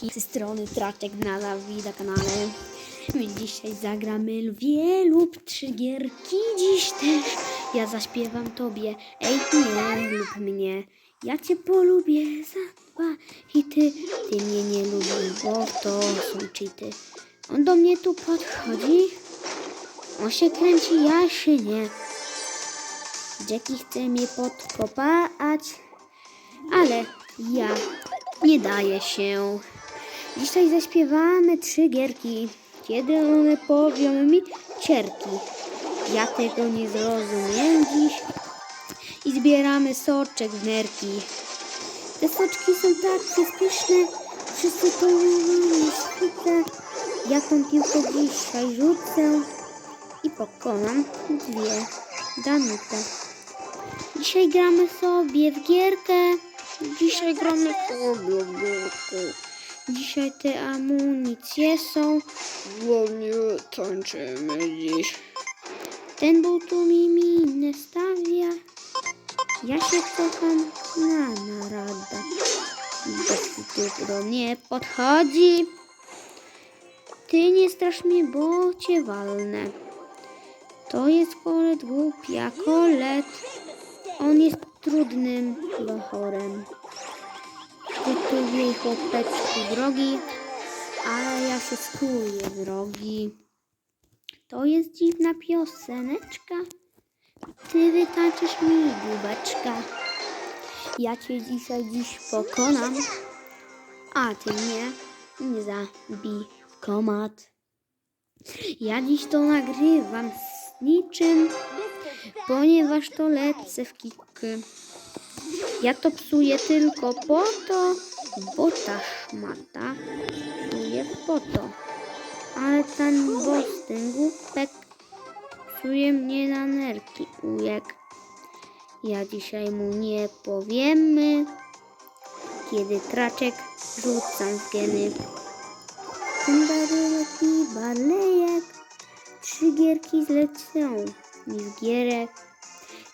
cukierki. Z strony Traczek na Lawi na kanale. My dzisiaj zagramy lwie lub trzy gierki. Dziś też ja zaśpiewam tobie. Ej, nie lub mnie. Ja cię polubię za dwa hity. Ty mnie nie lubisz, bo to są cheaty. On do mnie tu podchodzi. On się kręci, ja się nie. Jackie chce mnie podkopać, ale ja nie daję się. Dzisiaj zaśpiewamy trzy gierki, kiedy one powią mi cierki. Ja tego nie zrozumiem dziś i zbieramy soczek w nerki. Te soczki są takie pyszne, wszyscy to świecę. Ja tą piłkę dzisiaj rzucę i pokonam dwie Danutę. Dzisiaj gramy sobie w gierkę. Dzisiaj gramy sobie w gierkę. Dzisiaj te amunicje są. Ładnie tańczymy dziś. Ten był tu mi minę stawia. Ja się kocham na narada. Bez do mnie podchodzi. Ty nie strasz mnie, bo cię walnę. To jest kolet głupia, kolet. On jest trudnym lochorem. Ty tu jej chłopeczku drogi, ale ja się skuję z rogi. To jest dziwna pioseneczka. Ty wytańczysz mi dubeczka. Ja cię dzisiaj dziś pokonam, a ty mnie nie zabij komat. Ja dziś to nagrywam z niczym, ponieważ to lecę w kiki. Ja to psuję tylko po to, bo ta szmata psuje po to. Ale ten boss, ten głupek psuje mnie na nerki ujek. Ja dzisiaj mu nie powiemy, kiedy traczek rzucam w geny. Ten barylek i balejek, trzy gierki zlecą mi z gierek.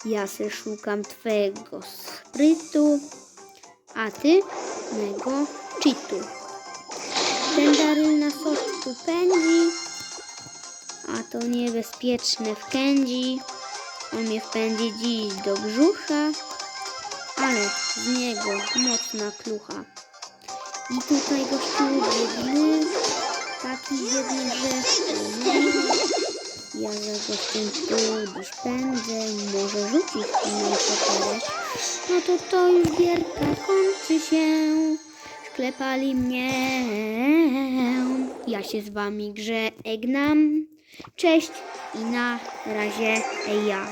Ja se szukam twojego sprytu, a ty mego cheatu. Ten daryl na soczku pędzi, a to niebezpieczne w kędzi. On mnie wpędzi dziś do brzucha, ale z niego mocna klucha. I tutaj gościu biedny, taki biedny, że ja za gościem tu dziś pędzę, może rzucić inną papierek. No to to już gierka kończy się. Sklepali mnie. Ja się z wami grze egnam. Cześć i na razie ja.